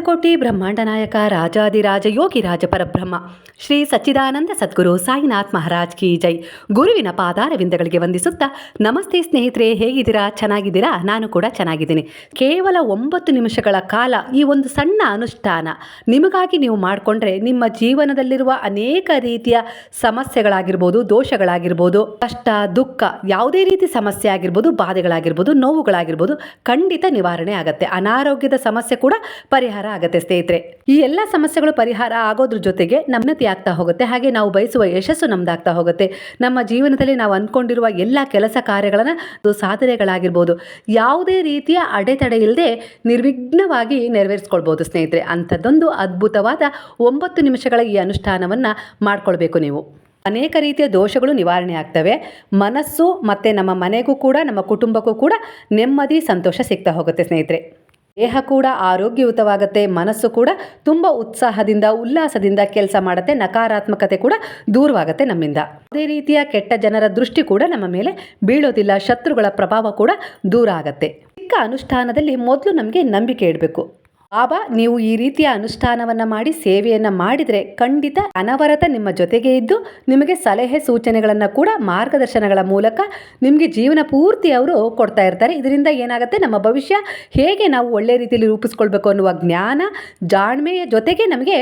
ಅನಂತಕೋಟಿ ಬ್ರಹ್ಮಾಂಡ ನಾಯಕ ರಾಜಾದಿರಾಜ ಯೋಗಿ ರಾಜ ಪರಬ್ರಹ್ಮ, ಶ್ರೀ ಸಚ್ಚಿದಾನಂದ ಸದ್ಗುರು ಸಾಯಿನಾಥ್ ಮಹಾರಾಜ್ ಕಿ ಜೈ. ಗುರುವಿನ ಪಾದಾರವಿಂದಗಳಿಗೆ ವಂದಿಸುತ್ತಾ, ನಮಸ್ತೆ ಸ್ನೇಹಿತರೆ, ಹೇಗಿದ್ದೀರಾ? ಚೆನ್ನಾಗಿದ್ದೀರಾ? ನಾನು ಕೂಡ ಚೆನ್ನಾಗಿದ್ದೀನಿ. ಕೇವಲ ಒಂಬತ್ತು ನಿಮಿಷಗಳ ಕಾಲ ಈ ಒಂದು ಸಣ್ಣ ಅನುಷ್ಠಾನ ನಿಮಗಾಗಿ ನೀವು ಮಾಡಿಕೊಂಡ್ರೆ ನಿಮ್ಮ ಜೀವನದಲ್ಲಿರುವ ಅನೇಕ ರೀತಿಯ ಸಮಸ್ಯೆಗಳಾಗಿರ್ಬೋದು, ದೋಷಗಳಾಗಿರ್ಬೋದು, ಕಷ್ಟ, ದುಃಖ, ಯಾವುದೇ ರೀತಿ ಸಮಸ್ಯೆ ಆಗಿರ್ಬೋದು, ಬಾಧೆಗಳಾಗಿರ್ಬೋದು, ನೋವುಗಳಾಗಿರ್ಬೋದು ಖಂಡಿತ ನಿವಾರಣೆ ಆಗುತ್ತೆ. ಅನಾರೋಗ್ಯದ ಸಮಸ್ಯೆ ಕೂಡ ಪರಿಹಾರ ಆಗುತ್ತೆ ಸ್ನೇಹಿತರೆ. ಈ ಎಲ್ಲ ಸಮಸ್ಯೆಗಳು ಪರಿಹಾರ ಆಗೋದ್ರ ಜೊತೆಗೆ ನಮ್ನತಿ ಆಗ್ತಾ ಹೋಗುತ್ತೆ. ಹಾಗೆ ನಾವು ಬಯಸುವ ಯಶಸ್ಸು ನಮ್ದಾಗ್ತಾ ಹೋಗುತ್ತೆ. ನಮ್ಮ ಜೀವನದಲ್ಲಿ ನಾವು ಅಂದ್ಕೊಂಡಿರುವ ಎಲ್ಲ ಕೆಲಸ ಕಾರ್ಯಗಳನ್ನು ಸಾಧನೆಗಳಾಗಿರ್ಬೋದು. ಯಾವುದೇ ರೀತಿಯ ಅಡೆತಡೆ ಇಲ್ಲದೆ ನಿರ್ವಿಘ್ನವಾಗಿ ನೆರವೇರಿಸ್ಕೊಳ್ಬೋದು ಸ್ನೇಹಿತರೆ. ಅಂಥದ್ದೊಂದು ಅದ್ಭುತವಾದ ಒಂಬತ್ತು ನಿಮಿಷಗಳ ಈ ಅನುಷ್ಠಾನವನ್ನು ಮಾಡ್ಕೊಳ್ಬೇಕು ನೀವು. ಅನೇಕ ರೀತಿಯ ದೋಷಗಳು ನಿವಾರಣೆ ಆಗ್ತವೆ. ಮನಸ್ಸು ಮತ್ತು ನಮ್ಮ ಮನೆಗೂ ಕೂಡ, ನಮ್ಮ ಕುಟುಂಬಕ್ಕೂ ಕೂಡ ನೆಮ್ಮದಿ, ಸಂತೋಷ ಸಿಗ್ತಾ ಹೋಗುತ್ತೆ ಸ್ನೇಹಿತರೆ. ದೇಹ ಕೂಡ ಆರೋಗ್ಯಯುತವಾಗುತ್ತೆ, ಮನಸ್ಸು ಕೂಡ ತುಂಬ ಉತ್ಸಾಹದಿಂದ, ಉಲ್ಲಾಸದಿಂದ ಕೆಲಸ ಮಾಡುತ್ತೆ, ನಕಾರಾತ್ಮಕತೆ ಕೂಡ ದೂರವಾಗುತ್ತೆ ನಮ್ಮಿಂದ. ಅದೇ ರೀತಿಯ ಕೆಟ್ಟ ಜನರ ದೃಷ್ಟಿ ಕೂಡ ನಮ್ಮ ಮೇಲೆ ಬೀಳೋದಿಲ್ಲ, ಶತ್ರುಗಳ ಪ್ರಭಾವ ಕೂಡ ದೂರ ಆಗುತ್ತೆ. ಚಿಕ್ಕ ಅನುಷ್ಠಾನದಲ್ಲಿ ಮೊದಲು ನಮಗೆ ನಂಬಿಕೆ ಇಡಬೇಕು. ಬಾಬಾ ನೀವು ಈ ರೀತಿಯ ಅನುಷ್ಠಾನವನ್ನು ಮಾಡಿ, ಸೇವೆಯನ್ನು ಮಾಡಿದರೆ ಖಂಡಿತ ಅನವರತ ನಿಮ್ಮ ಜೊತೆಗೆ ಇದ್ದು, ನಿಮಗೆ ಸಲಹೆ ಸೂಚನೆಗಳನ್ನು ಕೂಡ ಮಾರ್ಗದರ್ಶನಗಳ ಮೂಲಕ ನಿಮಗೆ ಜೀವನ ಪೂರ್ತಿ ಅವರು ಕೊಡ್ತಾ ಇರ್ತಾರೆ. ಇದರಿಂದ ಏನಾಗುತ್ತೆ? ನಮ್ಮ ಭವಿಷ್ಯ ಹೇಗೆ ನಾವು ಒಳ್ಳೆ ರೀತಿಯಲ್ಲಿ ರೂಪಿಸ್ಕೊಳ್ಬೇಕು ಅನ್ನುವ ಜ್ಞಾನ, ಜಾಣ್ಮೆಯ ಜೊತೆಗೆ ನಮಗೆ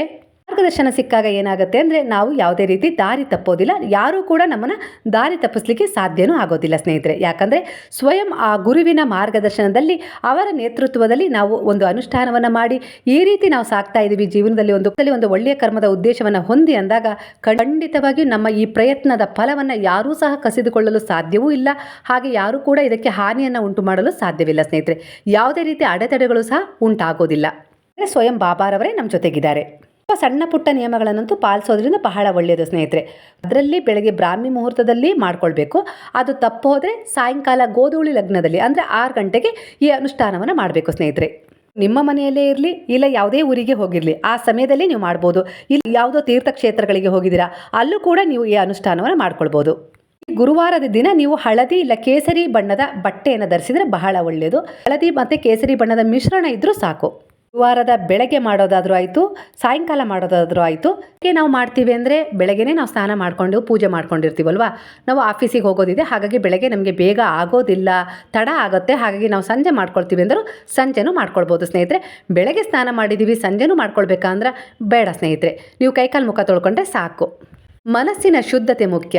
ಮಾರ್ಗದರ್ಶನ ಸಿಕ್ಕಾಗ ಏನಾಗುತ್ತೆ ಅಂದರೆ ನಾವು ಯಾವುದೇ ರೀತಿ ದಾರಿ ತಪ್ಪೋದಿಲ್ಲ. ಯಾರೂ ಕೂಡ ನಮ್ಮನ್ನು ದಾರಿ ತಪ್ಪಿಸ್ಲಿಕ್ಕೆ ಸಾಧ್ಯನೂ ಆಗೋದಿಲ್ಲ ಸ್ನೇಹಿತರೆ. ಯಾಕಂದರೆ ಸ್ವಯಂ ಆ ಗುರುವಿನ ಮಾರ್ಗದರ್ಶನದಲ್ಲಿ, ಅವರ ನೇತೃತ್ವದಲ್ಲಿ ನಾವು ಒಂದು ಅನುಷ್ಠಾನವನ್ನು ಮಾಡಿ, ಈ ರೀತಿ ನಾವು ಸಾಕ್ತಾ ಇದ್ದೀವಿ ಜೀವನದಲ್ಲಿ ಒಂದು ಒಂದು ಒಳ್ಳೆಯ ಕರ್ಮದ ಉದ್ದೇಶವನ್ನು ಹೊಂದಿ ಅಂದಾಗ ಖಂಡಿತವಾಗಿಯೂ ನಮ್ಮ ಈ ಪ್ರಯತ್ನದ ಫಲವನ್ನು ಯಾರೂ ಸಹ ಕಸಿದುಕೊಳ್ಳಲು ಸಾಧ್ಯವೂ ಇಲ್ಲ. ಹಾಗೆ ಯಾರೂ ಕೂಡ ಇದಕ್ಕೆ ಹಾನಿಯನ್ನು ಉಂಟು ಮಾಡಲು ಸಾಧ್ಯವಿಲ್ಲ ಸ್ನೇಹಿತರೆ. ಯಾವುದೇ ರೀತಿ ಅಡೆತಡೆಗಳು ಸಹ ಉಂಟಾಗೋದಿಲ್ಲ. ಸ್ವಯಂ ಬಾಬಾರವರೇ ನಮ್ಮ ಜೊತೆಗಿದ್ದಾರೆ. ಸಣ್ಣ ಪುಟ್ಟ ನಿಯಮಗಳನ್ನಂತೂ ಪಾಲಿಸೋದ್ರಿಂದ ಬಹಳ ಒಳ್ಳೆಯದು ಸ್ನೇಹಿತರೆ. ಅದರಲ್ಲಿ ಬೆಳಗ್ಗೆ ಬ್ರಾಹ್ಮಿ ಮುಹೂರ್ತದಲ್ಲಿ ಮಾಡ್ಕೊಳ್ಬೇಕು. ಅದು ತಪ್ಪು ಹೋದರೆ ಸಾಯಂಕಾಲ ಗೋಧೂಳಿ ಲಗ್ನದಲ್ಲಿ ಅಂದರೆ ಆರು ಗಂಟೆಗೆ ಈ ಅನುಷ್ಠಾನವನ್ನು ಮಾಡಬೇಕು ಸ್ನೇಹಿತರೆ. ನಿಮ್ಮ ಮನೆಯಲ್ಲೇ ಇರಲಿ, ಇಲ್ಲ ಯಾವುದೇ ಊರಿಗೆ ಹೋಗಿರಲಿ, ಆ ಸಮಯದಲ್ಲಿ ನೀವು ಮಾಡ್ಬೋದು. ಇಲ್ಲಿ ಯಾವುದೋ ತೀರ್ಥಕ್ಷೇತ್ರಗಳಿಗೆ ಹೋಗಿದ್ದೀರಾ, ಅಲ್ಲೂ ಕೂಡ ನೀವು ಈ ಅನುಷ್ಠಾನವನ್ನು ಮಾಡ್ಕೊಳ್ಬೋದು. ಗುರುವಾರದ ದಿನ ನೀವು ಹಳದಿ ಇಲ್ಲ ಕೇಸರಿ ಬಣ್ಣದ ಬಟ್ಟೆಯನ್ನು ಧರಿಸಿದರೆ ಬಹಳ ಒಳ್ಳೆಯದು ಹಳದಿ ಮತ್ತು ಕೇಸರಿ ಬಣ್ಣದ ಮಿಶ್ರಣ ಇದ್ದರೂ ಸಾಕು. ಗುರುವಾರದ ಬೆಳಗ್ಗೆ ಮಾಡೋದಾದರೂ ಆಯಿತು, ಸಾಯಂಕಾಲ ಮಾಡೋದಾದರೂ ಆಯಿತು. ಏ, ನಾವು ಮಾಡ್ತೀವಿ ಅಂದರೆ ಬೆಳಗ್ಗೆನೇ ನಾವು ಸ್ನಾನ ಮಾಡ್ಕೊಂಡು ಪೂಜೆ ಮಾಡ್ಕೊಂಡಿರ್ತೀವಲ್ವ? ನಾವು ಆಫೀಸಿಗೆ ಹೋಗೋದಿದೆ, ಹಾಗಾಗಿ ಬೆಳಗ್ಗೆ ನಮಗೆ ಬೇಗ ಆಗೋದಿಲ್ಲ, ತಡ ಆಗುತ್ತೆ. ಹಾಗಾಗಿ ನಾವು ಸಂಜೆ ಮಾಡ್ಕೊಳ್ತೀವಿ ಅಂದರೂ ಸಂಜೆನೂ ಮಾಡ್ಕೊಳ್ಬೋದು ಸ್ನೇಹಿತರೆ. ಬೆಳಗ್ಗೆ ಸ್ನಾನ ಮಾಡಿದ್ದೀವಿ, ಸಂಜೆನೂ ಮಾಡ್ಕೊಳ್ಬೇಕಂದ್ರೆ ಬೇಡ ಸ್ನೇಹಿತರೆ. ನೀವು ಕೈಕಾಲು ಮುಖ ತೊಳ್ಕೊಂಡ್ರೆ ಸಾಕು. ಮನಸ್ಸಿನ ಶುದ್ಧತೆ ಮುಖ್ಯ.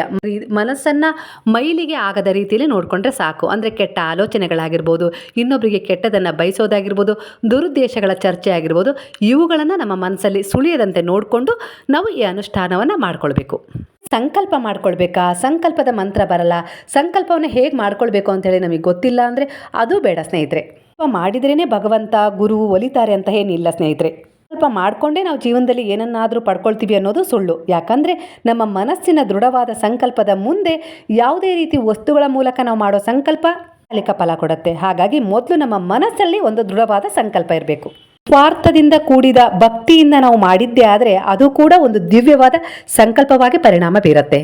ಮನಸ್ಸನ್ನು ಮೈಲಿಗೆ ಆಗದ ರೀತಿಯಲ್ಲಿ ನೋಡಿಕೊಂಡ್ರೆ ಸಾಕು. ಅಂದರೆ ಕೆಟ್ಟ ಆಲೋಚನೆಗಳಾಗಿರ್ಬೋದು ಇನ್ನೊಬ್ಬರಿಗೆ ಕೆಟ್ಟದನ್ನು ಬಯಸೋದಾಗಿರ್ಬೋದು, ದುರುದ್ದೇಶಗಳ ಚರ್ಚೆ ಆಗಿರ್ಬೋದು ಇವುಗಳನ್ನು ನಮ್ಮ ಮನಸ್ಸಲ್ಲಿ ಸುಳಿಯದಂತೆ ನೋಡಿಕೊಂಡು ನಾವು ಈ ಅನುಷ್ಠಾನವನ್ನು ಮಾಡಿಕೊಳ್ಬೇಕು. ಸಂಕಲ್ಪ ಮಾಡ್ಕೊಳ್ಬೇಕಾ? ಸಂಕಲ್ಪದ ಮಂತ್ರ ಬರಲ್ಲ. ಸಂಕಲ್ಪವನ್ನು ಹೇಗೆ ಮಾಡ್ಕೊಳ್ಬೇಕು ಅಂತೇಳಿ ನಮಗೆ ಗೊತ್ತಿಲ್ಲ ಅಂದರೆ ಅದು ಬೇಡ ಸ್ನೇಹಿತರೆ. ಮಾಡಿದ್ರೇ ಭಗವಂತ, ಗುರು ಒಲಿತಾರೆ ಅಂತ ಏನಿಲ್ಲ ಸ್ನೇಹಿತರೆ. ಸ್ವಲ್ಪ ಮಾಡಿಕೊಂಡೇ ನಾವು ಜೀವನದಲ್ಲಿ ಏನನ್ನಾದರೂ ಪಡ್ಕೊಳ್ತೀವಿ ಅನ್ನೋದು ಸುಳ್ಳು. ಯಾಕಂದರೆ ನಮ್ಮ ಮನಸ್ಸಿನ ದೃಢವಾದ ಸಂಕಲ್ಪದ ಮುಂದೆ ಯಾವುದೇ ರೀತಿ ವಸ್ತುಗಳ ಮೂಲಕ ನಾವು ಮಾಡೋ ಸಂಕಲ್ಪ ಅಲಿಕ ಫಲ ಕೊಡುತ್ತೆ. ಹಾಗಾಗಿ ಮೊದಲು ನಮ್ಮ ಮನಸ್ಸಲ್ಲಿ ಒಂದು ದೃಢವಾದ ಸಂಕಲ್ಪ ಇರಬೇಕು. ಸ್ವಾರ್ಥದಿಂದ ಕೂಡಿದ ಭಕ್ತಿಯಿಂದ ನಾವು ಮಾಡಿದ್ದೇ ಆದರೆ ಅದು ಕೂಡ ಒಂದು ದಿವ್ಯವಾದ ಸಂಕಲ್ಪವಾಗಿ ಪರಿಣಾಮ ಬೀರುತ್ತೆ.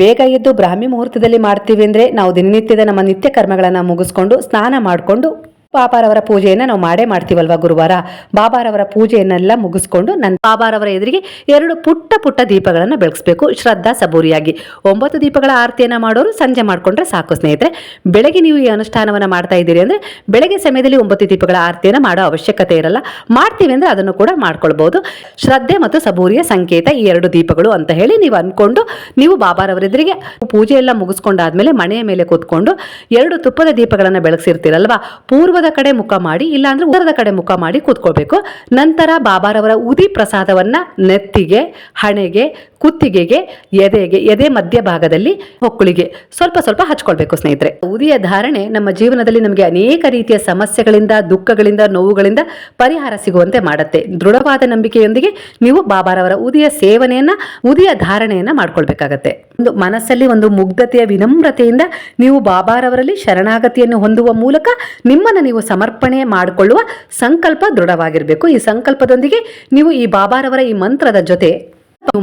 ಬೇಗ ಎದ್ದು ಬ್ರಾಹ್ಮಿ ಮುಹೂರ್ತದಲ್ಲಿ ಮಾಡ್ತೀವಿ ಅಂದರೆ ನಾವು ದಿನನಿತ್ಯದ ನಮ್ಮ ನಿತ್ಯ ಕರ್ಮಗಳನ್ನು ಮುಗಿಸ್ಕೊಂಡು ಸ್ನಾನ ಮಾಡಿಕೊಂಡು ಬಾಬಾರವರ ಪೂಜೆಯನ್ನು ನಾವು ಮಾಡೇ ಮಾಡ್ತೀವಲ್ವ ಗುರುವಾರ? ಬಾಬಾರವರ ಪೂಜೆಯನ್ನೆಲ್ಲ ಮುಗಿಸ್ಕೊಂಡು ನನ್ನ ಬಾಬಾರವರ ಎದುರಿಗೆ ಎರಡು ಪುಟ್ಟ ಪುಟ್ಟ ದೀಪಗಳನ್ನು ಬೆಳಗಿಸ್ಬೇಕು. ಶ್ರದ್ಧಾ ಸಬೂರಿಯಾಗಿ. ಒಂಬತ್ತು ದೀಪಗಳ ಆರತಿಯನ್ನು ಮಾಡೋರು ಸಂಜೆ ಮಾಡಿಕೊಂಡ್ರೆ ಸಾಕು ಸ್ನೇಹಿತರೆ. ಬೆಳಗ್ಗೆ ನೀವು ಈ ಅನುಷ್ಠಾನವನ್ನು ಮಾಡ್ತಾ ಇದ್ದೀರಿ ಅಂದರೆ ಬೆಳಗ್ಗೆ ಸಮಯದಲ್ಲಿ ಒಂಬತ್ತು ದೀಪಗಳ ಆರತಿಯನ್ನು ಮಾಡೋ ಅವಶ್ಯಕತೆ ಇರಲ್ಲ. ಮಾಡ್ತೀವಿ ಅಂದರೆ ಅದನ್ನು ಕೂಡ ಮಾಡ್ಕೊಳ್ಬೋದು. ಶ್ರದ್ಧೆ ಮತ್ತು ಸಬೂರಿಯ ಸಂಕೇತ ಈ ಎರಡು ದೀಪಗಳು ಅಂತ ಹೇಳಿ ನೀವು ಅಂದ್ಕೊಂಡು ನೀವು ಬಾಬಾರವರ ಎದುರಿಗೆ ಪೂಜೆ ಎಲ್ಲ ಮುಗಿಸ್ಕೊಂಡಾದ್ಮೇಲೆ ಮನೆಯ ಮೇಲೆ ಕೂತ್ಕೊಂಡು ಎರಡು ತುಪ್ಪದ ದೀಪಗಳನ್ನು ಬೆಳಗಿಸಿರ್ತೀರಲ್ವಾ? ಪೂರ್ವ ಕಡೆ ಮುಖ ಮಾಡಿ, ಇಲ್ಲಾಂದ್ರೆ ಉತ್ತರದ ಕಡೆ ಮುಖ ಮಾಡಿ ಕೂತ್ಕೋಬೇಕು ನಂತರ ಬಾಬಾರವರ ಉದಿ ಪ್ರಸಾದವನ್ನ ನೆತ್ತಿಗೆ, ಹಣೆಗೆ ಕುತ್ತಿಗೆಗೆ, ಎದೆಗೆ, ಎದೆ ಮಧ್ಯಭಾಗದಲ್ಲಿ ಹೊಕ್ಕುಳಿಗೆ ಸ್ವಲ್ಪ ಸ್ವಲ್ಪ ಹಚ್ಕೊಳ್ಬೇಕು ಸ್ನೇಹಿತರೆ. ಉದಿಯ ಧಾರಣೆ ನಮ್ಮ ಜೀವನದಲ್ಲಿ ನಮಗೆ ಅನೇಕ ರೀತಿಯ ಸಮಸ್ಯೆಗಳಿಂದ, ದುಃಖಗಳಿಂದ, ನೋವುಗಳಿಂದ ಪರಿಹಾರ ಸಿಗುವಂತೆ ಮಾಡುತ್ತೆ. ದೃಢವಾದ ನಂಬಿಕೆಯೊಂದಿಗೆ ನೀವು ಬಾಬಾರವರ ಉದಿಯ ಸೇವನೆಯನ್ನ, ಉದಿಯ ಧಾರಣೆಯನ್ನ ಮಾಡ್ಕೊಳ್ಬೇಕಾಗತ್ತೆ. ಒಂದು ಮನಸ್ಸಲ್ಲಿ ಒಂದು ಮುಗ್ಧತೆಯ ವಿನಮ್ರತೆಯಿಂದ ನೀವು ಬಾಬಾರವರಲ್ಲಿ ಶರಣಾಗತಿಯನ್ನು ಹೊಂದುವ ಮೂಲಕ ನಿಮ್ಮನ್ನು ನೀವು ಸಮರ್ಪಣೆ ಮಾಡಿಕೊಳ್ಳುವ ಸಂಕಲ್ಪ ದೃಢವಾಗಿರಬೇಕು. ಈ ಸಂಕಲ್ಪದೊಂದಿಗೆ ನೀವು ಈ ಬಾಬಾರವರ ಈ ಮಂತ್ರದ ಜೊತೆ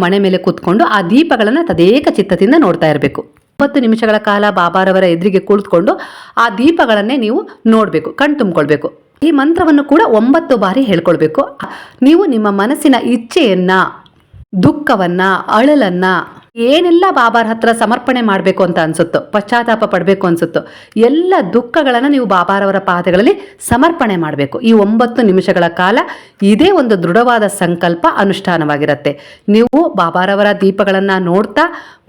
ಮನೆ ಮೇಲೆ ಕೂತ್ಕೊಂಡು ಆ ದೀಪಗಳನ್ನು ತದೇಕ ಚಿತ್ತದಿಂದ ನೋಡ್ತಾ ಇರಬೇಕು. ಇಪ್ಪತ್ತು ನಿಮಿಷಗಳ ಕಾಲ ಬಾಬಾರವರ ಎದುರಿಗೆ ಕುಳಿತುಕೊಂಡು ಆ ದೀಪಗಳನ್ನೇ ನೀವು ನೋಡಬೇಕು, ಕಣ್ ತುಂಬಿಕೊಳ್ಬೇಕು. ಈ ಮಂತ್ರವನ್ನು ಕೂಡ ಒಂಬತ್ತು ಬಾರಿ ಹೇಳ್ಕೊಳ್ಬೇಕು. ನೀವು ನಿಮ್ಮ ಮನಸ್ಸಿನ ಇಚ್ಛೆಯನ್ನ, ದುಃಖವನ್ನ, ಅಳಲನ್ನ ಏನೆಲ್ಲ ಬಾಬಾರ ಹತ್ರ ಸಮರ್ಪಣೆ ಮಾಡಬೇಕು ಅಂತ ಅನ್ಸುತ್ತೋ, ಪಶ್ಚಾತ್ತಾಪ ಪಡಬೇಕು ಅನ್ಸುತ್ತೋ, ಎಲ್ಲ ದುಃಖಗಳನ್ನು ನೀವು ಬಾಬಾರವರ ಪಾದಗಳಲ್ಲಿ ಸಮರ್ಪಣೆ ಮಾಡಬೇಕು. ಈ ಒಂಬತ್ತು ನಿಮಿಷಗಳ ಕಾಲ ಇದೇ ಒಂದು ದೃಢವಾದ ಸಂಕಲ್ಪ ಅನುಷ್ಠಾನವಾಗಿರುತ್ತೆ. ನೀವು ಬಾಬಾರವರ ದೀಪಗಳನ್ನು ನೋಡ್ತಾ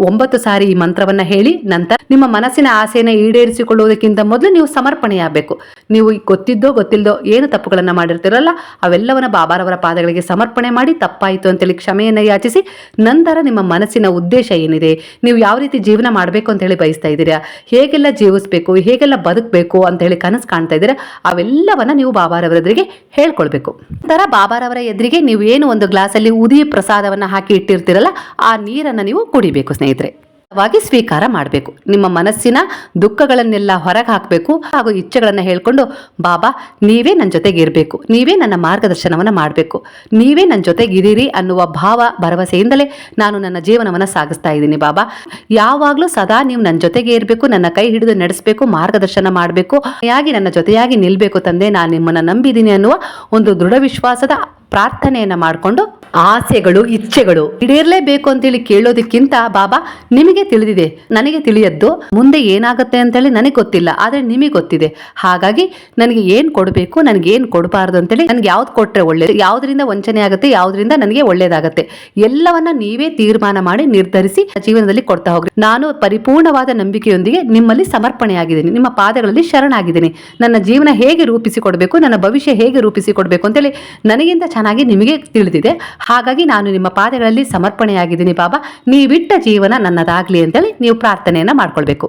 ಒಂಬತ್ತು ಸಾರಿ ಈ ಮಂತ್ರವನ್ನು ಹೇಳಿ, ನಂತರ ನಿಮ್ಮ ಮನಸ್ಸಿನ ಆಸೆಯನ್ನು ಈಡೇರಿಸಿಕೊಳ್ಳುವುದಕ್ಕಿಂತ ಮೊದಲು ನೀವು ಸಮರ್ಪಣೆಯಾಗಬೇಕು. ನೀವು ಗೊತ್ತಿದ್ದೋ, ಗೊತ್ತಿಲ್ಲದೋ ಏನು ತಪ್ಪುಗಳನ್ನು ಮಾಡಿರ್ತೀರಲ್ಲ, ಅವೆಲ್ಲವನ್ನ ಬಾಬಾರವರ ಪಾದಗಳಿಗೆ ಸಮರ್ಪಣೆ ಮಾಡಿ ತಪ್ಪಾಯಿತು ಅಂತೇಳಿ ಕ್ಷಮೆಯನ್ನು ಯಾಚಿಸಿ, ನಂತರ ನಿಮ್ಮ ಮನಸ್ಸಿನ ಉದ್ದೇಶ ಏನಿದೆ? ನೀವು ಯಾವ ರೀತಿ ಜೀವನ ಮಾಡಬೇಕು ಅಂತ ಹೇಳಿ ಬಯಸ್ತಾ ಇದ್ದೀರಾ? ಹೇಗೆಲ್ಲ ಜೀವಿಸಬೇಕು? ಹೇಗೆಲ್ಲ ಬದುಕಬೇಕು ಅಂತ ಹೇಳಿ ಕನಸು ಕಾಣ್ತಾ ಇದ್ದೀರಾ? ಅವೆಲ್ಲವನ್ನ ನೀವು ಬಾಬಾರವರ ಎದುರಿಗೆ ಹೇಳ್ಕೊಳ್ಬೇಕು. ನಂತರ ಬಾಬಾರವರ ಎದುರಿಗೆ ನೀವು ಏನು ಒಂದು ಗ್ಲಾಸಲ್ಲಿ ಉದಿ ಪ್ರಸಾದವನ್ನ ಹಾಕಿ ಇಟ್ಟಿರ್ತೀರಲ್ಲ, ಆ ನೀರನ್ನು ನೀವು ಕುಡಿಬೇಕು ಸ್ನೇಹಿತರೆ. ವಾಗಿ ಸ್ವೀಕಾರ ಮಾಡಬೇಕು. ನಿಮ್ಮ ಮನಸ್ಸಿನ ದುಃಖಗಳನ್ನೆಲ್ಲ ಹೊರಗೆ ಹಾಕಬೇಕು ಹಾಗೂ ಇಚ್ಛೆಗಳನ್ನು ಹೇಳ್ಕೊಂಡು, ಬಾಬಾ, ನೀವೇ ನನ್ನ ಜೊತೆಗೆ ಇರಬೇಕು. ನೀವೇ ನನ್ನ ಮಾರ್ಗದರ್ಶನವನ್ನು ಮಾಡಬೇಕು. ನೀವೇ ನನ್ನ ಜೊತೆಗಿರೀರಿ ಅನ್ನುವ ಭಾವ, ಭರವಸೆಯಿಂದಲೇ ನಾನು ನನ್ನ ಜೀವನವನ್ನು ಸಾಗಿಸ್ತಾ ಇದ್ದೀನಿ ಬಾಬಾ. ಯಾವಾಗಲೂ ಸದಾ ನೀವು ನನ್ನ ಜೊತೆಗೆ ಇರಬೇಕು, ನನ್ನ ಕೈ ಹಿಡಿದು ನಡೆಸಬೇಕು, ಮಾರ್ಗದರ್ಶನ ಮಾಡಬೇಕು ಯಾಗಿ ನನ್ನ ಜೊತೆಯಾಗಿ ನಿಲ್ಲಬೇಕು ತಂದೆ. ನಾನು ನಿಮ್ಮನ್ನು ನಂಬಿದ್ದೀನಿ ಅನ್ನುವ ಒಂದು ದೃಢ ವಿಶ್ವಾಸದ ಪ್ರಾರ್ಥನೆಯನ್ನ ಮಾಡಿಕೊಂಡು ಆಸೆಗಳು, ಇಚ್ಛೆಗಳು ಈಡೇರ್ಲೇಬೇಕು ಅಂತೇಳಿ ಕೇಳೋದಕ್ಕಿಂತ ಬಾಬಾ, ನಿಮಗೆ ತಿಳಿದಿದೆ. ನನಗೆ ತಿಳಿಯದ್ದು ಮುಂದೆ ಏನಾಗುತ್ತೆ ಅಂತೇಳಿ ನನಗೆ ಗೊತ್ತಿಲ್ಲ, ಆದರೆ ನಿಮಗೆ ಗೊತ್ತಿದೆ. ಹಾಗಾಗಿ ನನಗೆ ಏನು ಕೊಡಬೇಕು, ನನಗೆ ಏನು ಕೊಡಬಾರ್ದು ಅಂತೇಳಿ ನನಗೆ ಯಾವ್ದು ಕೊಟ್ಟರೆ ಒಳ್ಳೇದು, ಯಾವುದರಿಂದ ವಂಚನೆ ಆಗುತ್ತೆ, ಯಾವುದರಿಂದ ನನಗೆ ಒಳ್ಳೇದಾಗುತ್ತೆ, ಎಲ್ಲವನ್ನ ನೀವೇ ತೀರ್ಮಾನ ಮಾಡಿ ನಿರ್ಧರಿಸಿ ಜೀವನದಲ್ಲಿ ಕೊಡ್ತಾ ಹೋಗ್ರಿ. ನಾನು ಪರಿಪೂರ್ಣವಾದ ನಂಬಿಕೆಯೊಂದಿಗೆ ನಿಮ್ಮಲ್ಲಿ ಸಮರ್ಪಣೆಯಾಗಿದ್ದೀನಿ, ನಿಮ್ಮ ಪಾದಗಳಲ್ಲಿ ಶರಣಾಗಿದ್ದೀನಿ. ನನ್ನ ಜೀವನ ಹೇಗೆ ರೂಪಿಸಿಕೊಡ್ಬೇಕು, ನನ್ನ ಭವಿಷ್ಯ ಹೇಗೆ ರೂಪಿಸಿಕೊಡ್ಬೇಕು ಅಂತೇಳಿ ನನಗಿಂತ ಚೆನ್ನಾಗಿ ನಿಮಗೆ ತಿಳಿದಿದೆ. ಹಾಗಾಗಿ ನಾನು ನಿಮ್ಮ ಪಾದಗಳಲ್ಲಿ ಸಮರ್ಪಣೆಯಾಗಿದ್ದೀನಿ ಬಾಬಾ. ನೀವಿಟ್ಟ ಜೀವನ ನನ್ನದಾಗ್ಲಿ ಅಂತೇಳಿ ನೀವು ಪ್ರಾರ್ಥನೆಯನ್ನು ಮಾಡ್ಕೊಳ್ಬೇಕು.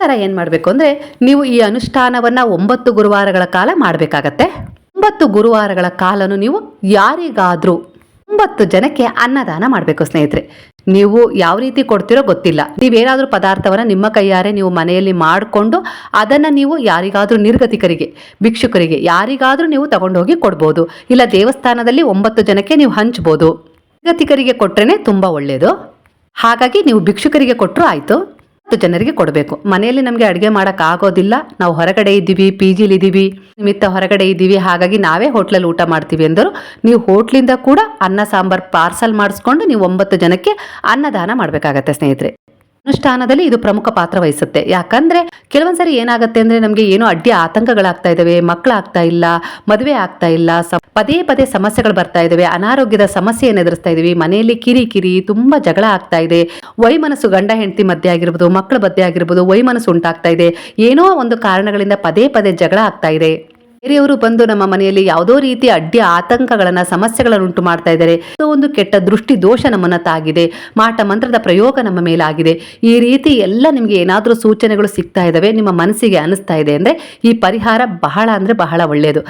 ಥರ ಏನು ಮಾಡಬೇಕು ಅಂದರೆ, ನೀವು ಈ ಅನುಷ್ಠಾನವನ್ನು ಒಂಬತ್ತು ಗುರುವಾರಗಳ ಕಾಲ ಮಾಡಬೇಕಾಗತ್ತೆ. ಒಂಬತ್ತು ಗುರುವಾರಗಳ ಕಾಲನು ನೀವು ಯಾರಿಗಾದರೂ ಒಂಬತ್ತು ಜನಕ್ಕೆ ಅನ್ನದಾನ ಮಾಡಬೇಕು, ಸ್ನೇಹಿತರೆ. ನೀವು ಯಾವ ರೀತಿ ಕೊಡ್ತಿರೋ ಗೊತ್ತಿಲ್ಲ. ನೀವೇನಾದರೂ ಪದಾರ್ಥವನ್ನು ನಿಮ್ಮ ಕೈಯಾರೆ ನೀವು ಮನೆಯಲ್ಲಿ ಮಾಡಿಕೊಂಡು ಅದನ್ನು ನೀವು ಯಾರಿಗಾದರೂ ನಿರ್ಗತಿಕರಿಗೆ, ಭಿಕ್ಷುಕರಿಗೆ ಯಾರಿಗಾದರೂ ನೀವು ತಗೊಂಡೋಗಿ ಕೊಡ್ಬೋದು. ಇಲ್ಲ ದೇವಸ್ಥಾನದಲ್ಲಿ ಒಂಬತ್ತು ಜನಕ್ಕೆ ನೀವು ಹಂಚ್ಬೋದು. ನಿರ್ಗತಿಕರಿಗೆ ಕೊಟ್ರೇ ತುಂಬ ಒಳ್ಳೆಯದು ಹಾಗಾಗಿ ನೀವು ಭಿಕ್ಷುಕರಿಗೆ ಕೊಟ್ಟರು ಆಯಿತು. ಜನರಿಗೆ ಕೊಡಬೇಕು. ಮನೆಯಲ್ಲಿ ನಮಗೆ ಅಡುಗೆ ಮಾಡೋಕೆ ಆಗೋದಿಲ್ಲ. ನಾವು ಹೊರಗಡೆ ಇದ್ದೀವಿ ಪಿ ಜಿಲಿ ಇದ್ದೀವಿ. ನಿಮಿತ್ತ ಹೊರಗಡೆ ಇದ್ದೀವಿ. ಹಾಗಾಗಿ ನಾವೇ ಹೋಟ್ಲಲ್ಲಿ ಊಟ ಮಾಡ್ತೀವಿ ಅಂದರು ನೀವು ಹೋಟ್ಲಿಂದ ಕೂಡ ಅನ್ನ, ಸಾಂಬಾರ್, ಪಾರ್ಸಲ್ ಮಾಡಿಸ್ಕೊಂಡು ನೀವು ಒಂಬತ್ತು ಜನಕ್ಕೆ ಅನ್ನದಾನ ಮಾಡಬೇಕಾಗತ್ತೆ ಸ್ನೇಹಿತರೆ. ಅನುಷ್ಠಾನದಲ್ಲಿ ಇದು ಪ್ರಮುಖ ಪಾತ್ರ ವಹಿಸುತ್ತೆ. ಯಾಕಂದ್ರೆ ಕೆಲವೊಂದ್ಸರಿ ಏನಾಗುತ್ತೆ ಅಂದ್ರೆ ನಮಗೆ ಏನೋ ಅಡ್ಡಿ ಆತಂಕಗಳಾಗ್ತಾ ಇದಾವೆ ಮಕ್ಕಳಾಗ್ತಾ ಇಲ್ಲ, ಮದುವೆ ಆಗ್ತಾ ಇಲ್ಲ ಪದೇ ಪದೇ ಸಮಸ್ಯೆಗಳು ಬರ್ತಾ ಇದಾವೆ, ಅನಾರೋಗ್ಯದ ಸಮಸ್ಯೆಯನ್ನು ಎದುರಿಸ್ತಾ ಇದೀವಿ ಮನೆಯಲ್ಲಿ ಕಿರಿ ಕಿರಿ, ತುಂಬಾ ಜಗಳ ಆಗ್ತಾ ಇದೆ, ವೈಮನಸ್ಸು ಗಂಡ ಹೆಂಡತಿ ಮಧ್ಯೆ ಆಗಿರ್ಬೋದು ಮಕ್ಕಳ ಮಧ್ಯೆ ಆಗಿರ್ಬೋದು, ವೈಮನಸ್ಸು ಉಂಟಾಗ್ತಾ ಇದೆ, ಏನೋ ಒಂದು ಕಾರಣಗಳಿಂದ ಪದೇ ಪದೇ ಜಗಳ ಆಗ್ತಾ ಇದೆ. ಬೇರೆಯವರು ಬಂದು ನಮ್ಮ ಮನೆಯಲ್ಲಿ ಯಾವುದೋ ರೀತಿ ಅಡ್ಡಿ ಆತಂಕಗಳನ್ನ, ಸಮಸ್ಯೆಗಳನ್ನು ಉಂಟು ಮಾಡ್ತಾ ಇದ್ದಾರೆ. ಒಂದು ಕೆಟ್ಟ ದೃಷ್ಟಿ ದೋಷ ನಮ್ಮನ್ನ ತಾಗಿದೆ. ಮಾಟ ಮಂತ್ರದ ಪ್ರಯೋಗ ನಮ್ಮ ಮೇಲಾಗಿದೆ. ಈ ರೀತಿ ಎಲ್ಲ ನಿಮಗೆ ಏನಾದರೂ ಸೂಚನೆಗಳು ಸಿಗ್ತಾ ಇದ್ದಾವೆ, ನಿಮ್ಮ ಮನಸ್ಸಿಗೆ ಅನಿಸ್ತಾ ಇದೆ ಅಂದ್ರೆ ಈ ಪರಿಹಾರ ಬಹಳ ಅಂದ್ರೆ ಬಹಳ ಒಳ್ಳೆಯದು